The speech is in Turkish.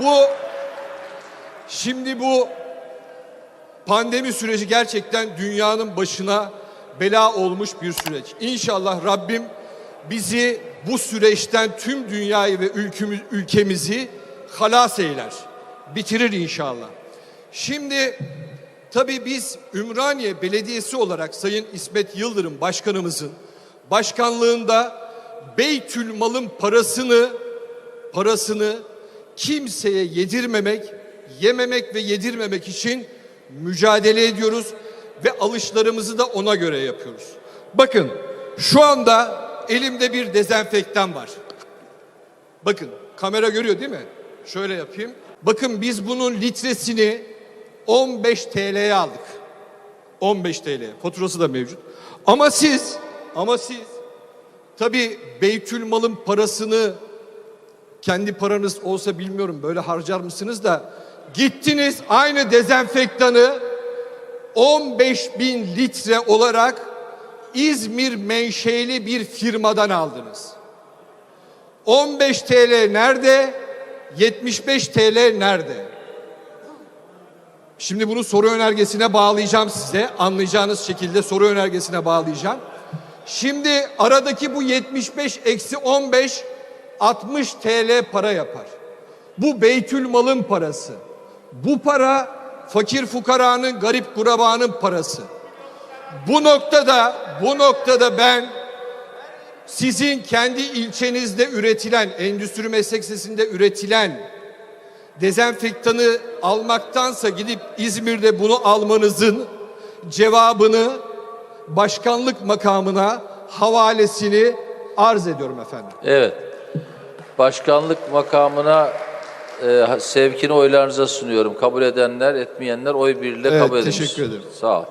bu şimdi bu pandemi süreci gerçekten dünyanın başına bela olmuş bir süreç. İnşallah Rabbim bizi bu süreçten tüm dünyayı ve ülkemiz, ülkemizi halas eyler. Bitirir inşallah. Şimdi tabii biz Ümraniye Belediyesi olarak Sayın İsmet Yıldırım Başkanımızın başkanlığında Beytül Mal'ın parasını parasını kimseye yedirmemek, yememek ve yedirmemek için mücadele ediyoruz ve alışlarımızı da ona göre yapıyoruz. Bakın şu anda elimde bir dezenfektan var. Bakın kamera görüyor değil mi? Şöyle yapayım. Bakın biz bunun litresini 15 TL'ye aldık. 15 TL. Faturası da mevcut. Ama siz ama siz tabii Beytül Mal'ın parasını kendi paranız olsa bilmiyorum böyle harcar mısınız da gittiniz aynı dezenfektanı 15 bin litre olarak İzmir menşeli bir firmadan aldınız. 15 TL nerede? 75 TL nerede? Şimdi bunu soru önergesine bağlayacağım size. Anlayacağınız şekilde soru önergesine bağlayacağım. Şimdi aradaki bu 75 eksi 15 60 TL para yapar. Bu Beytül Mal'ın parası. Bu para fakir fukaranın, garip kurabanın parası. Bu noktada, bu noktada ben sizin kendi ilçenizde üretilen, endüstri meslek sesinde üretilen dezenfektanı almaktansa gidip İzmir'de bunu almanızın cevabını başkanlık makamına havalesini arz ediyorum efendim. Evet. Başkanlık makamına e, sevkini oylarınıza sunuyorum. Kabul edenler, etmeyenler oy birliğiyle Evet, kabul edilmiş. teşekkür ederim. Sağ ol.